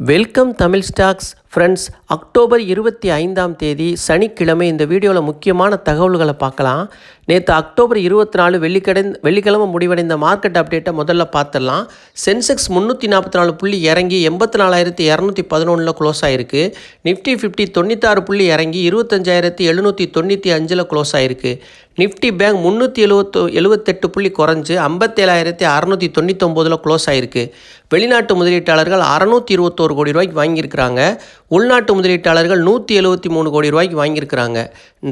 Welcome Tamil stocks Friends October இருபத்தி ஐந்தாம் தேதி சனிக்கிழமை இந்த வீடியோவில் முக்கியமான தகவல்களை பார்க்கலாம். நேற்று அக்டோபர் இருபத்தி நாலு வெள்ளிக்கடை வெள்ளிக்கிழமை முடிவடைந்த மார்க்கெட் அப்டேட்டை முதல்ல பார்த்துடலாம். சென்செக்ஸ் முந்நூற்றி நாற்பத்தி நாலு புள்ளி இறங்கி எண்பத்தி நாலாயிரத்தி இரநூத்தி பதினொன்றில் க்ளோஸ் ஆயிருக்கு. நிஃப்டி ஃபிஃப்டி தொண்ணூத்தாறு புள்ளி இறங்கி இருபத்தஞ்சாயிரத்தி எழுநூற்றி தொண்ணூற்றி அஞ்சில் க்ளோஸ் ஆயிருக்கு. நிஃப்டி பேங்க் முந்நூற்றி எழுபத்து எழுபத்தெட்டு புள்ளி குறைஞ்சு ஐம்பத்தேழாயிரத்தி அறநூற்றி தொண்ணூத்தொம்போதில் க்ளோஸ் ஆயிருக்கு. வெளிநாட்டு முதலீட்டாளர்கள் அறநூற்றி இருபத்தோரு கோடி ரூபாய்க்கு வாங்கியிருக்கிறாங்க. உள்நாட்டு முதலீட்டாளர்கள் நூற்றி எழுபத்தி மூணு கோடி ரூபாய்க்கு வாங்கியிருக்கிறாங்க.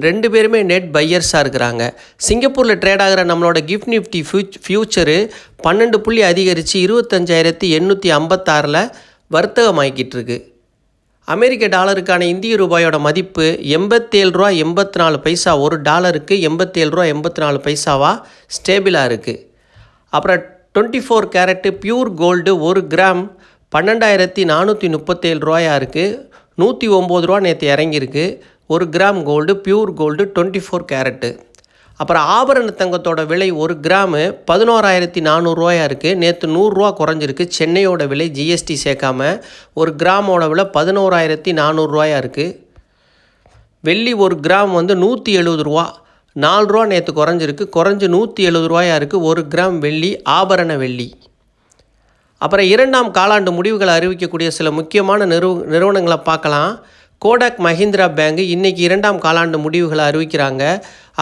ரெண்டு பேருமே நெட் பையர்ஸாக இருக்கிறாங்க. சிங்கப்பூரில் ட்ரேட் ஆகிற நம்மளோட கிஃப்ட் நிஃப்டி ஃபியூச் ஃபியூச்சரு பன்னெண்டு புள்ளி அதிகரித்து இருபத்தஞ்சாயிரத்தி எண்ணூற்றி ஐம்பத்தாறில் வர்த்தகமாக்கிட்டு இருக்கு அமெரிக்க டாலருக்கான இந்திய ரூபாயோட மதிப்பு எண்பத்தேழு ரூபா எண்பத்தி நாலு பைசா. ஒரு டாலருக்கு எண்பத்தேழு ரூபா எண்பத்தி நாலு பைசாவாக ஸ்டேபிளாக இருக்குது அப்புறம் twenty four carat pure gold ஒரு கிராம் பன்னெண்டாயிரத்தி நானூற்றி முப்பத்தேழு ரூபாயா இருக்குது நூற்றி ஒம்பது ரூபா நேற்று இறங்கியிருக்கு. ஒரு gram gold pure gold twenty four carat. அப்புறம் ஆபரண தங்கத்தோட விலை ஒரு கிராமு பதினோராயிரத்தி நானூறுரூவாயா இருக்குது நேற்று நூறுரூவா குறைஞ்சிருக்கு. சென்னையோட விலை ஜிஎஸ்டி சேர்க்காம ஒரு கிராமோட விலை பதினோராயிரத்தி நானூறுரூவாயா இருக்குது வெள்ளி ஒரு கிராம் வந்து நூற்றி எழுபது ரூபா. நாலு ரூபா நேற்று குறைஞ்சிருக்கு. குறைஞ்சி நூற்றி எழுபது ரூபாயா இருக்குது ஒரு கிராம் வெள்ளி ஆபரண வெள்ளி. அப்புறம் இரண்டாம் காலாண்டு முடிவுகளை அறிவிக்கக்கூடிய சில முக்கியமான நிறுவ நிறுவனங்களை பார்க்கலாம். கோடாக் மஹிந்திரா பேங்க் இன்றைக்கி இரண்டாம் காலாண்டு முடிவுகளை அறிவிக்கிறாங்க.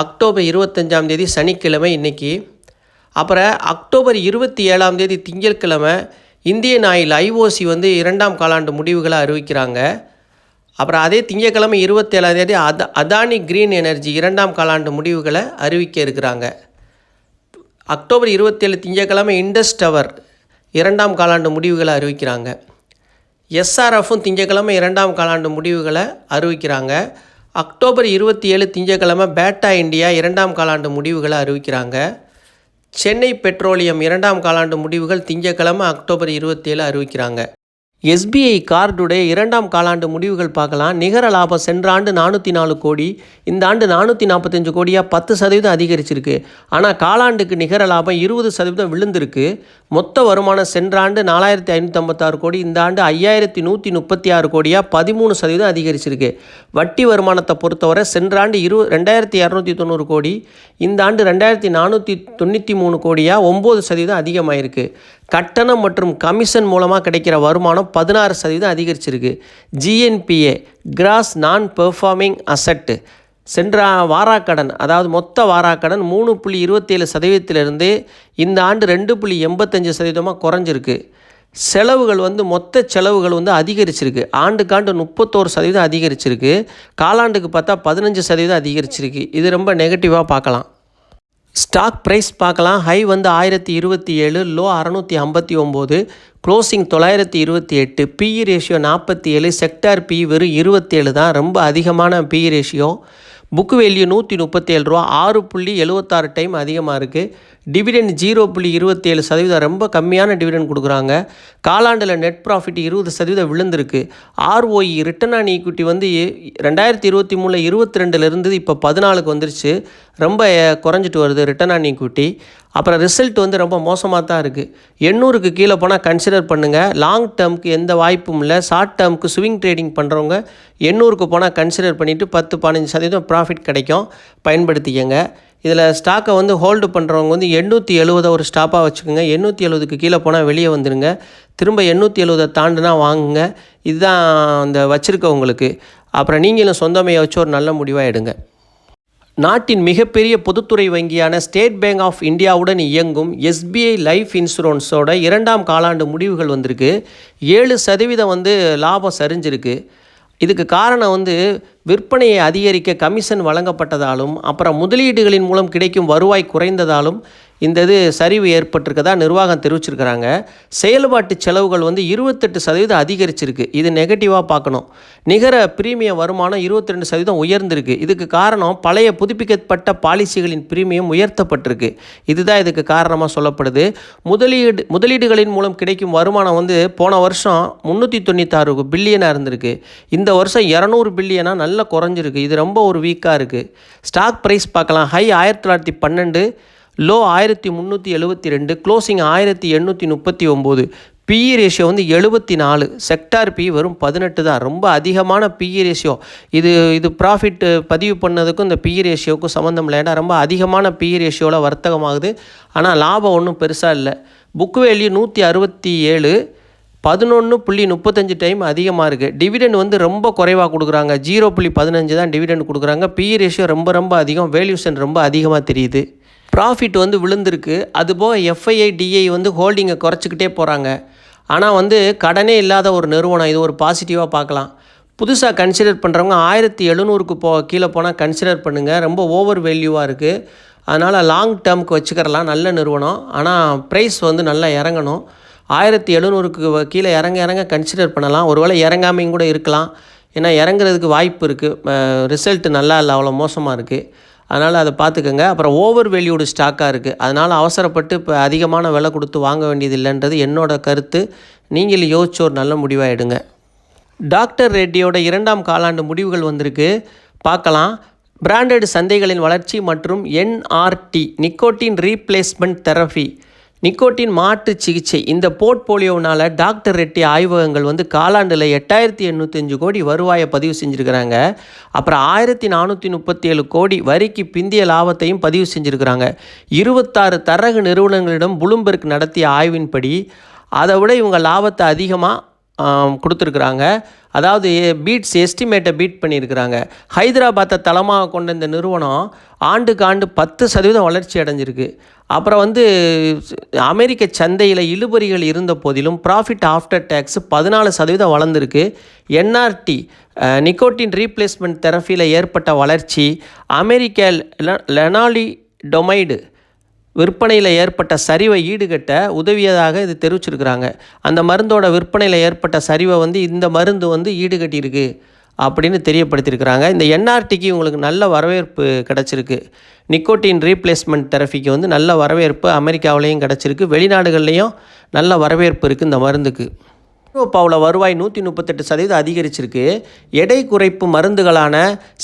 அக்டோபர் இருபத்தஞ்சாம் தேதி சனிக்கிழமை இன்றைக்கி அப்புறம் அக்டோபர் இருபத்தி ஏழாம் தேதி திங்கட்கிழமை இந்தியன் ஆயில் ஐஓசி வந்து இரண்டாம் காலாண்டு முடிவுகளை அறிவிக்கிறாங்க. அப்புறம் அதே திங்கட்கிழமை இருபத்தேழாம் தேதி அத அதானி க்ரீன் எனர்ஜி இரண்டாம் காலாண்டு முடிவுகளை அறிவிக்க இருக்கிறாங்க. அக்டோபர் இருபத்தேழு திங்கட்கிழமை இண்டஸ் டவர் இரண்டாம் காலாண்டு முடிவுகளை அறிவிக்கிறாங்க. எஸ்ஆர்எஃப்பும் திங்கக்கிழமை இரண்டாம் காலாண்டு முடிவுகளை அறிவிக்கிறாங்க. அக்டோபர் இருபத்தி ஏழு திங்கக்கிழமை பேட்டா இந்தியா இரண்டாம் காலாண்டு முடிவுகளை அறிவிக்கிறாங்க. சென்னை பெட்ரோலியம் இரண்டாம் காலாண்டு முடிவுகள் திங்கக்கிழமை அக்டோபர் இருபத்தி ஏழு அறிவிக்கிறாங்க. எஸ்பிஐ கார்டுடைய இரண்டாம் காலாண்டு முடிவுகள் பார்க்கலாம். நிகர லாபம் சென்ற ஆண்டு நானூற்றி நாலு கோடி இந்த ஆண்டு நானூற்றி நாற்பத்தஞ்சு கோடியாக பத்து சதவீதம் அதிகரிச்சிருக்கு. ஆனால் காலாண்டுக்கு நிகர லாபம் இருபது சதவீதம் விழுந்திருக்கு. மொத்த வருமானம் சென்ற ஆண்டு நாலாயிரத்தி ஐநூற்றம்பத்தாறு கோடி இந்த ஆண்டு ஐயாயிரத்தி நூற்றி முப்பத்தி ஆறு கோடியாக பதிமூணு சதவீதம் அதிகரிச்சிருக்கு. வட்டி வருமானத்தை பொறுத்தவரை சென்ற ஆண்டு இரு ரெண்டாயிரத்தி இரநூத்தி தொண்ணூறு கோடி இந்த ஆண்டு ரெண்டாயிரத்தி நானூற்றி தொண்ணூற்றி மூணு கோடியாக ஒம்பது சதவீதம் அதிகமாயிருக்கு. கட்டணம் மற்றும் கமிஷன் மூலமாக கிடைக்கிற வருமானம் பதினாறு சதவீதம் அதிகரிச்சிருக்கு. ஜிஎன்பிஏ கிராஸ் நான் பெர்ஃபார்மிங் அசட்டு சென்ற வாராக்கடன் அதாவது மொத்த வாராக்கடன் மூணு புள்ளி இருபத்தேழு சதவீதத்திலிருந்து இந்த ஆண்டு ரெண்டு புள்ளி எண்பத்தஞ்சு சதவீதமாக குறைஞ்சிருக்கு. செலவுகள் வந்து மொத்த செலவுகள் வந்து அதிகரிச்சிருக்கு. ஆண்டுக்காண்டு முப்பத்தோரு சதவீதம் அதிகரிச்சிருக்கு. காலாண்டுக்கு பார்த்தா பதினஞ்சு சதவீதம் அதிகரிச்சிருக்கு. இது ரொம்ப நெகட்டிவாக பார்க்கலாம். ஸ்டாக் ப்ரைஸ் பார்க்கலாம். ஹை வந்து ஆயிரத்தி இருபத்தி ஏழு லோ அறநூற்றி ஐம்பத்தி ஒம்பது க்ளோசிங் தொள்ளாயிரத்தி இருபத்தி எட்டு பிஇ ரேஷியோ நாற்பத்தி ஏழு செக்டார் பி வெறும் இருபத்தேழு தான். ரொம்ப அதிகமான பிஇ ரேஷியோ புக்கு வேல்யூ நூற்றி முப்பத்தேழு ரூபா. ஆறு புள்ளி எழுபத்தாறு டைம் அதிகமாக இருக்குது டிவிடெண்ட் ஜீரோ புள்ளி இருபத்தேழு சதவீதம் ரொம்ப கம்மியான டிவிடெண்ட் கொடுக்குறாங்க. காலாண்டில் நெட் ப்ராஃபிட் இருபது சதவீதம் விழுந்திருக்கு. ஆர்ஓஇ ரிட்டர்ன் ஆன் ஈக்விட்டி வந்து ரெண்டாயிரத்தி இருபத்தி மூணில் இருபத்தி ரெண்டுலேருந்து இப்போ பதினாலுக்கு வந்துருச்சு. ரொம்ப குறைஞ்சிட்டு வருது ரிட்டர்ன் ஆன் ஈக்விட்டி அப்புறம் ரிசல்ட் வந்து ரொம்ப மோசமாக தான் இருக்குது எண்ணூறுக்கு கீழே போனால் கன்சிடர் பண்ணுங்கள் லாங் டேர்முக்கு எந்த வாய்ப்பும் இல்லை. ஷார்ட் டேர்முக்கு ஸ்விங் ட்ரேடிங் பண்ணுறவங்க எண்ணூறுக்கு போனால் கன்சிடர் பண்ணிவிட்டு பத்து பதினஞ்சு சதவீதம் ப்ராஃபிட் கிடைக்கும். பயன்படுத்திக்கங்க. இதில் ஸ்டாக்கை வந்து ஹோல்டு பண்ணுறவங்க வந்து எண்ணூற்றி எழுபதை ஒரு ஸ்டாப்பாக வச்சுக்கோங்க. எண்ணூற்றி எழுபதுக்கு கீழே போனால் வெளியே வந்துடுங்க திரும்ப எண்ணூற்றி எழுபதை தாண்டுனா வாங்குங்க. இதுதான் அந்த வச்சுருக்கவங்களுக்கு. அப்புறம் நீங்களும் சொந்தமையை வச்சு ஒரு நல்ல முடிவாக எடுங்க. நாட்டின் மிகப்பெரிய பொதுத்துறை வங்கியான ஸ்டேட் பேங்க் ஆஃப் இந்தியாவுடன் இயங்கும் எஸ்பிஐ லைஃப் இன்சூரன்ஸோட இரண்டாம் காலாண்டு முடிவுகள் வந்திருக்கு. ஏழு சதவீதம் வந்து லாபம் சரிஞ்சிருக்கு. இதுக்கு காரணம் வந்து விற்பனையை அதிகரிக்க கமிஷன் வழங்கப்பட்டதாலும் அப்புறம் முதலீடுகளின் மூலம் கிடைக்கும் வருவாய் குறைந்ததாலும் இந்த இது சரிவு ஏற்பட்டிருக்கதா நிர்வாகம் தெரிவிச்சிருக்கிறாங்க. செயல்பாட்டு செலவுகள் வந்து இருபத்தெட்டு சதவீதம் அதிகரிச்சிருக்கு. இது நெகட்டிவாக பார்க்கணும். நிகர பிரீமியம் வருமானம் இருபத்தி ரெண்டு சதவீதம் உயர்ந்திருக்கு. இதுக்கு காரணம் பழைய புதுப்பிக்கப்பட்ட பாலிசிகளின் பிரீமியம் உயர்த்தப்பட்டிருக்கு. இதுதான் இதுக்கு காரணமாக சொல்லப்படுது. முதலீடு முதலீடுகளின் மூலம் கிடைக்கும் வருமானம் வந்து போன வருஷம் முந்நூற்றி தொண்ணூத்தாறு பில்லியனாக இருந்திருக்கு. இந்த வருஷம் இரநூறு பில்லியனாக நல்லா குறைஞ்சிருக்கு. இது ரொம்ப ஒரு வீக்காக இருக்குது ஸ்டாக் ப்ரைஸ் பார்க்கலாம். ஹை ஆயிரத்தி தொள்ளாயிரத்தி பன்னெண்டு லோ ஆயிரத்தி முந்நூற்றி எழுபத்தி ரெண்டு க்ளோசிங் ஆயிரத்தி எண்ணூற்றி முப்பத்தி ஒம்பது பிஇ ரேஷியோ வந்து எழுபத்தி நாலு செக்டார் பி வரும் பதினெட்டு தான். ரொம்ப அதிகமான பிஇ ரேஷியோ இது இது ப்ராஃபிட் பதிவு பண்ணதுக்கும் இந்த பிஇ ரேஷியோக்கும் சம்மந்தம் இல்லை. ஏன்னா ரொம்ப அதிகமான பிஇ ரேஷியோவில் வர்த்தகமாகுது. ஆனால் லாபம் ஒன்றும் பெருசாக இல்லை. புக் வேல்யூ நூற்றி அறுபத்தி ஏழு பதினொன்று புள்ளி முப்பத்தஞ்சு டைம் அதிகமாக இருக்குது டிவிடெண்ட் வந்து ரொம்ப குறைவாக கொடுக்குறாங்க. ஜீரோ புள்ளி பதினஞ்சு தான் டிவிடெண்ட் கொடுக்குறாங்க. பிஇ ரேஷியோ ரொம்ப ரொம்ப அதிகம். வேல்யூஷன் ரொம்ப அதிகமாக தெரியுது. ப்ராஃபிட் வந்து விழுந்திருக்கு. அதுபோக எஃப்ஐஐ டிஐ வந்து ஹோல்டிங்கை குறைச்சிக்கிட்டே போகிறாங்க ஆனால் வந்து கடனே இல்லாத ஒரு நிறுவனம். இது ஒரு பாசிட்டிவாக பார்க்கலாம். புதுசாக கன்சிடர் பண்ணுறவங்க ஆயிரத்தி எழுநூறுக்கு போ கீழே போனால் கன்சிடர் பண்ணுங்கள் ரொம்ப ஓவர் வேல்யூவாக இருக்குது அதனால் லாங் டேர்முக்கு வச்சுக்கிறலாம். நல்ல நிறுவனம். ஆனால் ப்ரைஸ் வந்து நல்லா இறங்கணும். ஆயிரத்தி எழுநூறுக்கு கீழே இறங்க இறங்க கன்சிடர் பண்ணலாம். ஒருவேளை இறங்காமையும் கூட இருக்கலாம். ஏன்னா இறங்குறதுக்கு வாய்ப்பு இருக்குது ரிசல்ட் நல்லா இல்லை. அவ்வளோ மோசமாக இருக்குது அதனால் அதை பார்த்துக்கோங்க. அப்புறம் ஓவர் வேல்யூடு ஸ்டாக்காக இருக்குது அதனால் அவசரப்பட்டு இப்போ அதிகமான விலை கொடுத்து வாங்க வேண்டியது இல்லைன்றது என்னோடய கருத்து. நீங்கள் யோசிச்சு ஒரு நல்ல முடிவாக எடுங்க டாக்டர் ரெட்டியோட இரண்டாம் காலாண்டு முடிவுகள் வந்திருக்கு. பார்க்கலாம். பிராண்டட் சந்தைகளின் வளர்ச்சி மற்றும் NRT nicotine replacement therapy nicotine மாற்று சிகிச்சை. இந்த போர்ட்போலியோனால் டாக்டர் ரெட்டி ஆய்வகங்கள் வந்து காலாண்டில் எட்டாயிரத்தி எண்ணூற்றஞ்சு கோடி வருவாயை பதிவு செஞ்சுருக்கிறாங்க. அப்புறம் ஆயிரத்தி நானூற்றி முப்பத்தி ஏழு கோடி வரிக்கு பிந்திய லாபத்தையும் பதிவு செஞ்சுருக்கிறாங்க. இருபத்தாறு தரகு நிறுவனங்களிடம் புளும்பெர்க் நடத்திய ஆய்வின்படி அதை விட இவங்க லாபத்தை அதிகமாக கொடுத்துருக்குறாங்க. அதாவது பீட்ஸ் எஸ்டிமேட்டை பீட் பண்ணியிருக்கிறாங்க. ஹைதராபாத்தை தளமாக கொண்ட இந்த நிறுவனம் ஆண்டுக்கு ஆண்டு பத்து சதவீதம் வளர்ச்சி அடைஞ்சிருக்கு. அப்புறம் வந்து அமெரிக்க சந்தையில் இழுபறிகள் இருந்த போதிலும் ப்ராஃபிட் ஆஃப்டர் டேக்ஸ் பதினாலு சதவீதம் வளர்ந்துருக்கு. என்ஆர்டி நிக்கோட்டின் ரீப்ளேஸ்மெண்ட் தெரப்பியில் ஏற்பட்ட வளர்ச்சி அமெரிக்க லெனாலி டொமைடு விற்பனையில் ஏற்பட்ட சரிவை ஈடுகட்ட உதவியதாக இது தெரிவிச்சிருக்கிறாங்க. அந்த மருந்தோட விற்பனையில் ஏற்பட்ட சரிவை வந்து இந்த மருந்து வந்து ஈடுகட்டியிருக்கு. அப்படின்னு தெரியப்படுத்தியிருக்கிறாங்க. இந்த என்ஆர்டிக்கு உங்களுக்கு நல்ல வரவேற்பு கிடச்சிருக்கு. நிக்கோட்டின் ரீப்ளேஸ்மெண்ட் தெரபிக்கு வந்து நல்ல வரவேற்பு அமெரிக்காவிலையும் கிடச்சிருக்கு. வெளிநாடுகள்லேயும் நல்ல வரவேற்பு இருக்குது இந்த மருந்துக்கு. ஐரோப்பாவில் வருவாய் நூற்றி முப்பத்தெட்டு சதவீதம் அதிகரிச்சிருக்கு. எடை குறைப்பு மருந்துகளான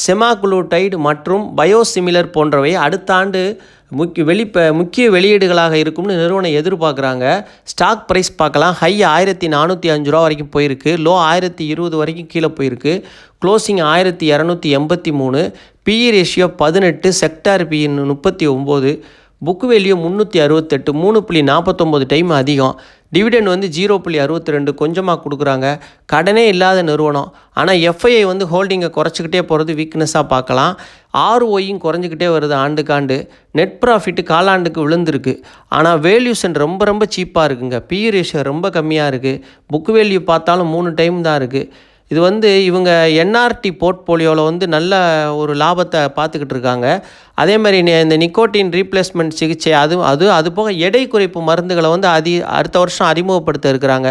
செமாகுளோடைடு மற்றும் பயோசிமிலர் போன்றவை அடுத்த ஆண்டு முக்கிய வெளிப்ப முக்கிய வெளியீடுகளாக இருக்கும்னு நிறுவனம் எதிர்பார்க்குறாங்க. ஸ்டாக் ப்ரைஸ் பார்க்கலாம். ஹை ஆயிரத்தி நானூற்றி அஞ்சு ரூபா வரைக்கும் போயிருக்கு. லோ ஆயிரத்தி இருபது வரைக்கும் கீழே போயிருக்கு. க்ளோசிங் ஆயிரத்தி இரநூத்தி எண்பத்தி மூணு. பிஇ ரேஷியோ பதினெட்டு. செக்டார் பிஇன்னு முப்பத்தி ஒம்பது. புக் வேல்யூ முந்நூற்றி அறுபத்தெட்டு மூணு புள்ளி நாற்பத்தொம்போது டைம் அதிகம். டிவிடெண்ட் வந்து ஜீரோ புள்ளி அறுபத்தி ரெண்டு கொஞ்சமாக கொடுக்குறாங்க. கடனே இல்லாத நிறுவனம். ஆனால் எஃப்ஐஐ வந்து ஹோல்டிங்கை குறைச்சிக்கிட்டே போகிறது வீக்னஸாக பார்க்கலாம். ஆர்ஓயும் குறைஞ்சிக்கிட்டே வருது ஆண்டுக்காண்டு. நெட் ப்ராஃபிட்டு காலாண்டுக்கு விழுந்திருக்கு. ஆனால் வேல்யூஷன் ரொம்ப ரொம்ப சீப்பாக இருக்குங்க. பி ரேஷியோ ரொம்ப கம்மியாக இருக்குது புக் வேல்யூ பார்த்தாலும் மூணு டைம் தான் இருக்குது இது வந்து இவங்க என்ஆர்டி போர்ட்போலியோவில் வந்து நல்ல ஒரு லாபத்தை பார்த்துக்கிட்டு இருக்காங்க. அதே மாதிரி இந்த நிக்கோட்டின் ரீப்ளேஸ்மெண்ட் சிகிச்சை அது அது அது போக எடை குறைப்பு மருந்துகளை வந்து அதி அடுத்த வருஷம் அறிமுகப்படுத்த இருக்கிறாங்க.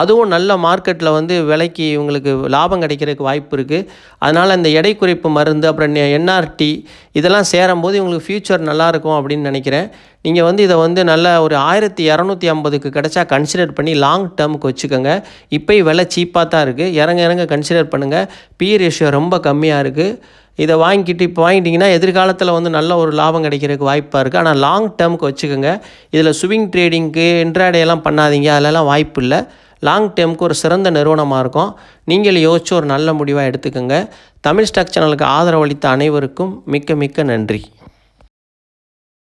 அதுவும் நல்ல மார்க்கெட்டில் வந்து விலைக்கு இவங்களுக்கு லாபம் கிடைக்கிறதுக்கு வாய்ப்பு இருக்குது அதனால் இந்த எடை குறைப்பு மருந்து அப்புறம் என்ஆர்டி இதெல்லாம் சேரும்போது இவங்களுக்கு ஃப்யூச்சர் நல்லாயிருக்கும் அப்படின்னு நினைக்கிறேன். நீங்கள் வந்து இதை வந்து நல்ல ஒரு ஆயிரத்தி இரநூத்தி ஐம்பதுக்கு கிடச்சா கன்சிடர் பண்ணி லாங் டேர்முக்கு வச்சுக்கோங்க. இப்போயும் விலை சீப்பாக தான் இருக்குது இறங்க இறங்க கன்சிடர் பண்ணுங்கள் பி ரேஷியோ ரொம்ப கம்மியாக இருக்குது இதை வாங்கிட்டு இப்போ வாங்கிட்டிங்கன்னா எதிர்காலத்தில் வந்து நல்ல ஒரு லாபம் கிடைக்கிறதுக்கு வாய்ப்பாக இருக்குது ஆனால் லாங் டேர்முக்கு வச்சுக்கோங்க. இதில் ஸ்விங் ட்ரேடிங்க்கு இன்ட்ராடேலாம் பண்ணாதீங்க. அதிலலாம் வாய்ப்பு இல்லை. லாங் டேர்முக்கு ஒரு சிறந்த நிறுவனமாக இருக்கும். நீங்கள் யோசிச்சு ஒரு நல்ல முடிவாக எடுத்துக்கோங்க. தமிழ் ஸ்டாக் சேனலுக்கு ஆதரவளித்த அனைவருக்கும் மிக்க மிக்க நன்றி.